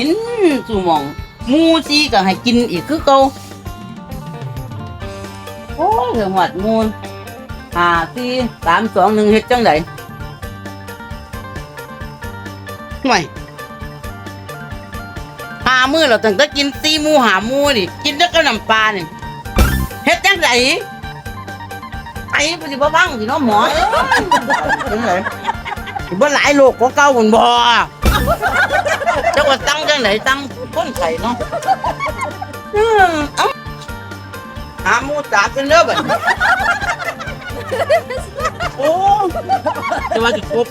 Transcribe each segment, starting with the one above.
กินสู่หมองหมูซีก็ให้กินอีกคือเก่าโอ้ยเรื่องหวัดหมูห้าสี่สามสองหนึ่งเฮ็ดจังไดห่วยหามือเราตั้งแต่กินซีหมูหาหมูนี่ กินแล้วก็น้ำปลานี่เฮ็ดจังไดไอ้ปฏิบัติบ้างสิเนาะหมอเอ้ยจังไดสิบ่หลายโลกกว่าเก่าบุญบ่เจ้าว่าตั้งจังไดตั้งคนไข่เนาะอืมเอ้าหาหมูจากันเด้อบัดนี้โอ้จะว่าสิครบ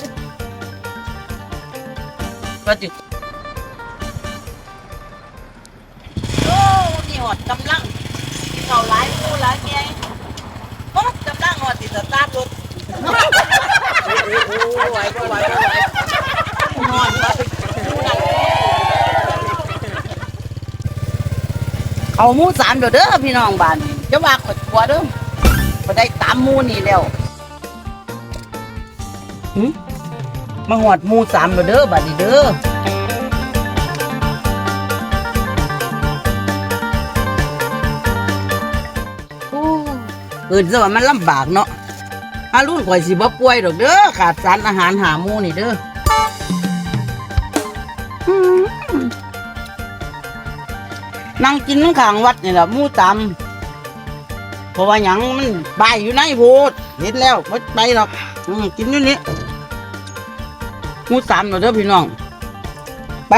ว่าสิโอ้นี่หอดกำลังเขาหลายผู้หลายเมียโอ้กำลังหอดติดสตาร์ทรถโอ้ไหวก็ไหวก็ไหว เอาหมูสามเดี๋ยวเด้อพี่น้องบ้านจะว่าขดกลัวเด้อพอได้ตามหมูนี่แล้วหึมาหอดหมูสามเดี๋ยวเด้อบ้านนี้เด้อโอ้เกิดซะว่ามันลำบากเนาะอารุ่นข่อยสิบ่ป่วยดอกเด้อขาดสารอาหารหาหมูนี่เด้อ นั่งกินนั่งขังวัดนี่แหละมู่ตำเพราะว่าหยังมันใบอยู่ในโพดเห็นแล้วไม่ไปหรอกกินอยู่นี้มู่ตำเนาะเด้อพี่น้องไป